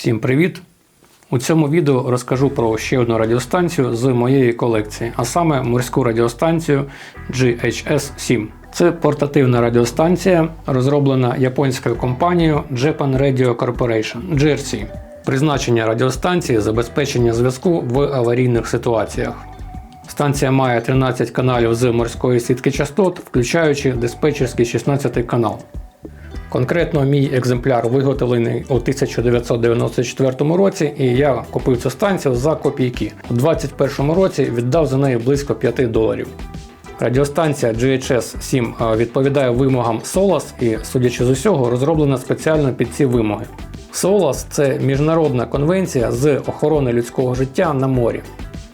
Всім привіт! У цьому відео розкажу про ще одну радіостанцію з моєї колекції, а саме морську радіостанцію GHS-7. Це портативна радіостанція, розроблена японською компанією Japan Radio Corporation JRC. Призначення радіостанції забезпечення зв'язку в аварійних ситуаціях. Станція має 13 каналів з морської сітки частот, включаючи диспетчерський 16 канал. Конкретно мій екземпляр виготовлений у 1994 році, і я купив цю станцію за копійки. У 2021 році віддав за неї близько 5 доларів. Радіостанція GHS 7 відповідає вимогам SOLAS і, судячи з усього, розроблена спеціально під ці вимоги. SOLAS – це міжнародна конвенція з охорони людського життя на морі.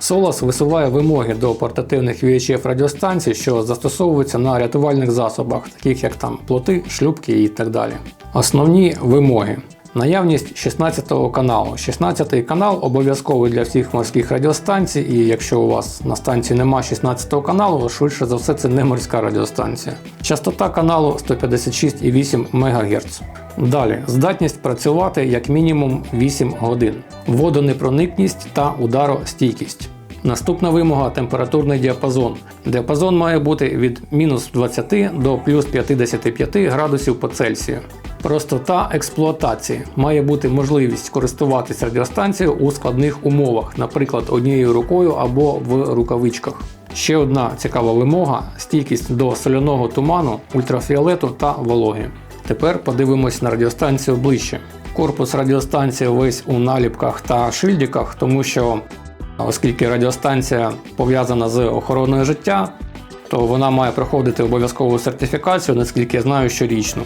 SOLAS висуває вимоги до портативних VHF радіостанцій, що застосовуються на рятувальних засобах, таких як там плоти, шлюпки і так далі. Основні вимоги. Наявність 16 каналу. 16-й канал обов'язковий для всіх морських радіостанцій, і якщо у вас на станції нема 16 каналу, швидше за все це не морська радіостанція. Частота каналу 156,8 МГц. Далі здатність працювати як мінімум 8 годин, водонепроникність та ударостійкість. Наступна вимога температурний діапазон. Діапазон має бути від мінус 20 до плюс 55 градусів по Цельсію. Простота експлуатації має бути можливість користуватися радіостанцією у складних умовах, наприклад, однією рукою або в рукавичках. Ще одна цікава вимога стійкість до соляного туману, ультрафіолету та вологи. Тепер подивимось на радіостанцію ближче. Корпус радіостанції весь у наліпках та шильдиках, тому що, оскільки радіостанція пов'язана з охороною життя, то вона має проходити обов'язкову сертифікацію, наскільки я знаю, щорічно.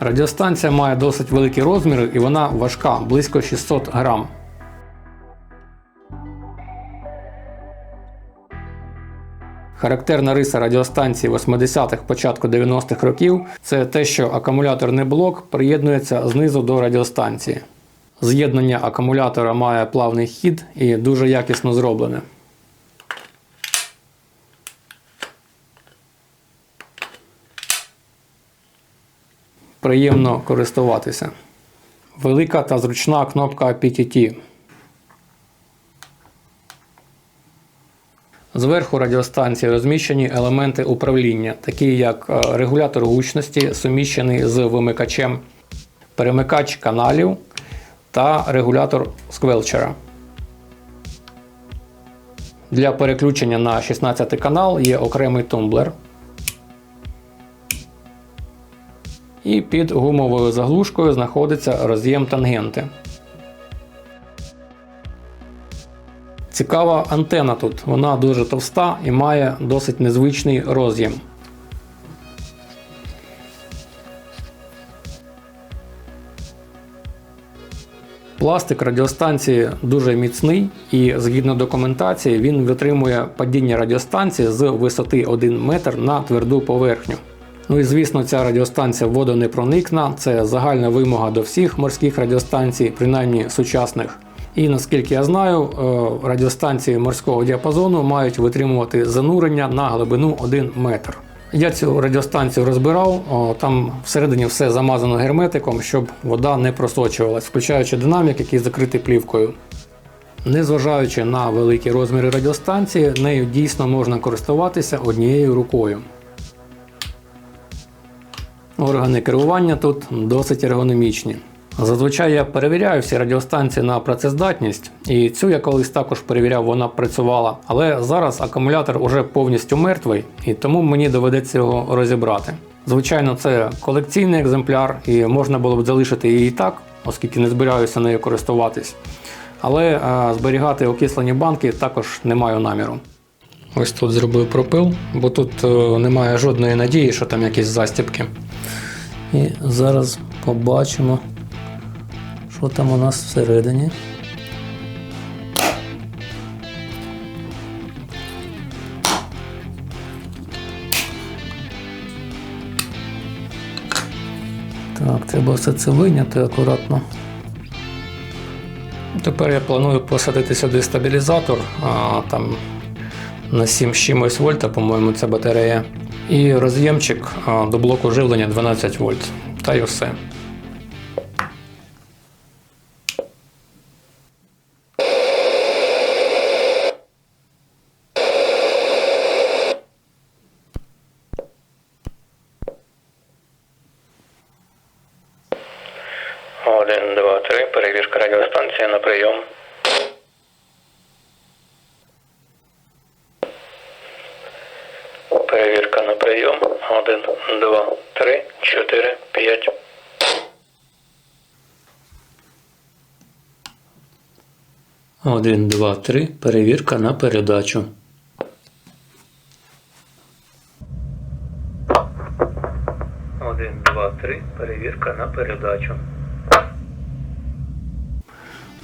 Радіостанція має досить великі розміри і вона важка, близько 600 грам. Характерна риса радіостанції 80-х, початку 90-х років це те, що акумуляторний блок приєднується знизу до радіостанції. З'єднання акумулятора має плавний хід і дуже якісно зроблене. Приємно користуватися. Велика та зручна кнопка PTT. Зверху радіостанції розміщені елементи управління, такі як е, регулятор гучності, суміщений з вимикачем, перемикач каналів та регулятор сквелчера. Для переключення на 16 канал є окремий тумблер. І під гумовою заглушкою знаходиться роз'єм тангенти. Цікава антена тут, вона дуже товста і має досить незвичний роз'єм. Пластик радіостанції дуже міцний і згідно документації він витримує падіння радіостанції з висоти 1 метр на тверду поверхню. Ну і звісно, ця радіостанція водонепроникна, це загальна вимога до всіх морських радіостанцій, принаймні сучасних. І наскільки я знаю, е, радіостанції морського діапазону мають витримувати занурення на глибину 1 метр. Я цю радіостанцію розбирав, там всередині все замазано герметиком, щоб вода не просочувалась, включаючи динамік, який закритий плівкою. Незважаючи на великі розміри радіостанції, нею дійсно можна користуватися однією рукою. Органи керування тут досить ергономічні. Зазвичай я перевіряю всі радіостанції на працездатність, і цю я колись також перевіряв, вона працювала. Але зараз акумулятор уже повністю мертвий, і тому мені доведеться його розібрати. Звичайно, це колекційний екземпляр, і можна було б залишити її так, оскільки не збираюся нею користуватись. Але а, зберігати окислені банки також не маю наміру. Ось тут зробив пропил, бо тут е, немає жодної надії, що там якісь застібки. І зараз побачимо, що там у нас всередині. Так, треба все це виняти акуратно. Тепер я планую посадити сюди стабілізатор, а, там на 7 з чимось вольта, по-моєму, ця батарея і роз'ємчик до блоку живлення 12 вольт. Та й все. Один, два, три. Перевірка радіостанція на прийом. Один, два, три, чотири, п'ять. Один, два, три. Перевірка на передачу. Один, два, три. Перевірка на передачу.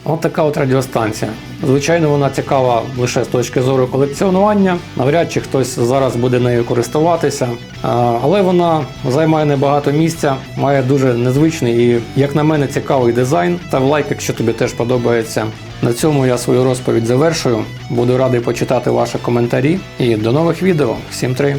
От така от радіостанція. Звичайно, вона цікава лише з точки зору колекціонування. Навряд чи хтось зараз буде нею користуватися. Але вона займає небагато місця, має дуже незвичний і, як на мене, цікавий дизайн. Став лайк, якщо тобі теж подобається. На цьому я свою розповідь завершую. Буду радий почитати ваші коментарі. І до нових відео. Всім три!